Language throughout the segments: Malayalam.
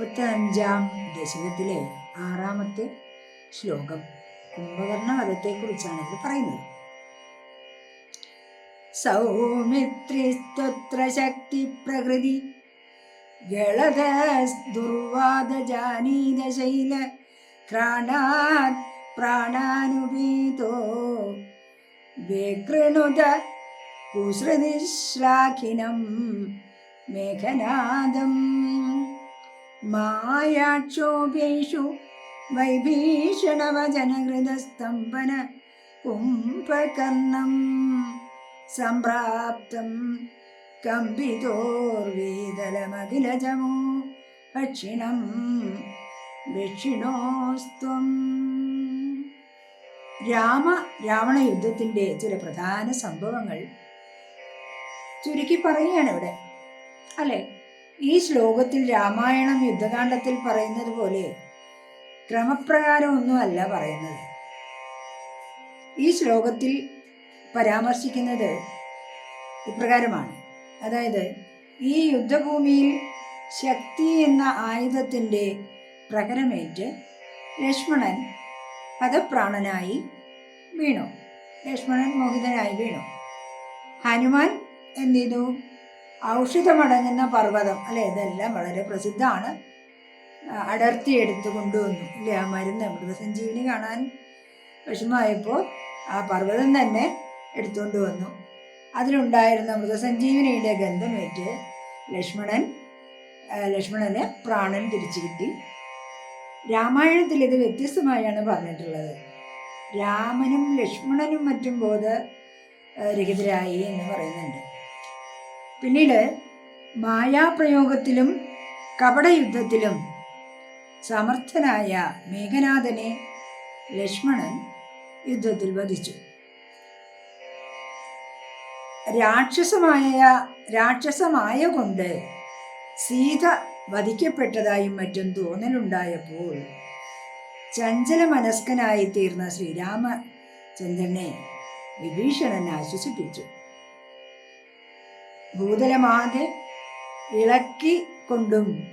മുപ്പത്തഞ്ചാം ദശകത്തിലെ ആറാമത്തെ ശ്ലോകം കുംഭകർണ വധത്തെക്കുറിച്ചാണ് ഇത് പറയുന്നത്. സൗമിത്രിസ്ത്വത്ര ശക്തി പ്രകൃതി ഗളത ദുർവാദ ജാനീത ശൈല ക്രാണാത് പ്രാണാനുപീതോ വേകൃണുത കുസൃതിശ്ലാഖിനം മേഘനാദം. മായാക്ഷോഭേഷു വൈഭീഷണവചനഹൃതസ്തംഭന കുംഭകർണം സംപ്രാപ്തം കമ്പിതോർവേദലമഖിലജമോ ഭക്ഷിണം ദക്ഷിണോസ്ത്വം രാമ രാവണ യുദ്ധത്തിന്റെ ചില പ്രധാന സംഭവങ്ങൾ ചുരുക്കി പറയുകയാണ് ഇവിടെ. അല്ലേ? ഈ ശ്ലോകത്തിൽ രാമായണം യുദ്ധകാണ്ഡത്തിൽ പറയുന്നത് പോലെ ക്രമപ്രകാരമൊന്നുമല്ല പറയുന്നത്. ഈ ശ്ലോകത്തിൽ പരാമർശിക്കുന്നത് ഇപ്രകാരമാണ്. അതായത് ഈ യുദ്ധഭൂമിയിൽ ശക്തി എന്ന ആയുധത്തിന്റെ പ്രകരമേറ്റ് ലക്ഷ്മണൻ പദപ്രാണനായി വീണു. ലക്ഷ്മണൻ മോഹിതനായി വീണു. ഹനുമാൻ എന്ത് ഔഷധമടങ്ങുന്ന പർവതം. അല്ലെ? ഇതെല്ലാം വളരെ പ്രസിദ്ധമാണ്. അടർത്തി എടുത്ത് കൊണ്ടുവന്നു. ഇല്ലേ ആ മരുന്ന് മൃതസഞ്ജീവിനി കാണാൻ വിഷമമായപ്പോൾ ആ പർവതം തന്നെ എടുത്തുകൊണ്ട് വന്നു. അതിലുണ്ടായിരുന്ന മൃതസഞ്ജീവിനിയുടെ ഗന്ധമേറ്റ് ലക്ഷ്മണൻ ലക്ഷ്മണന് പ്രാണൻ തിരിച്ചു കിട്ടി. രാമായണത്തിൽ ഇത് വ്യത്യസ്തമായാണ് പറഞ്ഞിട്ടുള്ളത്. രാമനും ലക്ഷ്മണനും മറ്റും ബോധ രഹിതരായി എന്ന് പറയുന്നുണ്ട്. പിന്നീട് മായാപ്രയോഗത്തിലും കപടയുദ്ധത്തിലും സമർത്ഥനായ മേഘനാഥനെ ലക്ഷ്മണൻ യുദ്ധത്തിൽ വധിച്ചു. രാക്ഷസമായ രാക്ഷസമായ കൊണ്ട് സീത വധിക്കപ്പെട്ടതായും മറ്റും തോന്നലുണ്ടായപ്പോൾ ചഞ്ചല മനസ്കനായി തീർന്ന ശ്രീരാമചന്ദ്രനെ വിഭീഷണൻ ആശ്വസിപ്പിച്ചു. ഭൂതലമാകെ ഇളക്കിക്കൊണ്ടും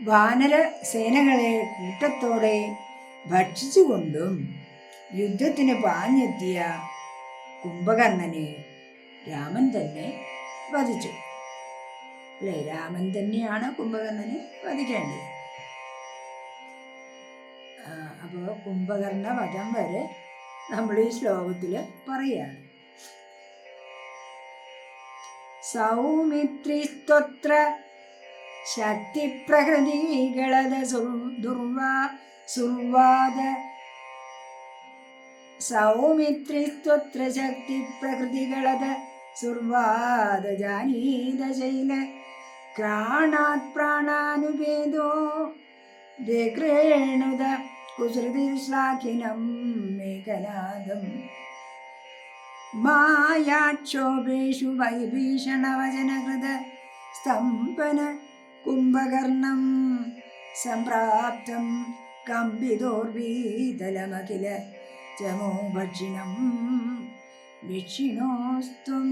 വാനര സേനകളെ കൂട്ടത്തോടെ ഭക്ഷിച്ചുകൊണ്ടും യുദ്ധത്തിന് പാഞ്ഞെത്തിയ കുംഭകർണനെ രാമൻ തന്നെ വധിച്ചു. അല്ലേ? രാമൻ തന്നെയാണ് കുംഭകർണനെ വധിക്കേണ്ടത്. അപ്പോൾ കുംഭകർണ വധം വരെ നമ്മൾ ഈ ശ്ലോകത്തിൽ പറയുകയാണ്. സൗമിത്രിസ്ത്വത്ര ശക്തിപ്രകൃതികളത ദുർവാ സുർവാദ സൗമിത്രിസ്ത്വത്ര ശക്തിപ്രകൃതികളത സുർവാദ ജാനീത ശൈല ക്രാണാത് പ്രാണാനുഭേദോ രേണുത കുസൃതിശ്ലാഖിനം മേഘനാദം. മായാക്ഷോഭേഷു വൈഭീഷണവചനകൃത സ്തംഭന കുംഭകർണം സംപ്രാപ്തം കമ്പിതോർവീതലമഖില ചമോ ഭക്ഷിണം ദക്ഷിണോസ്ത്വം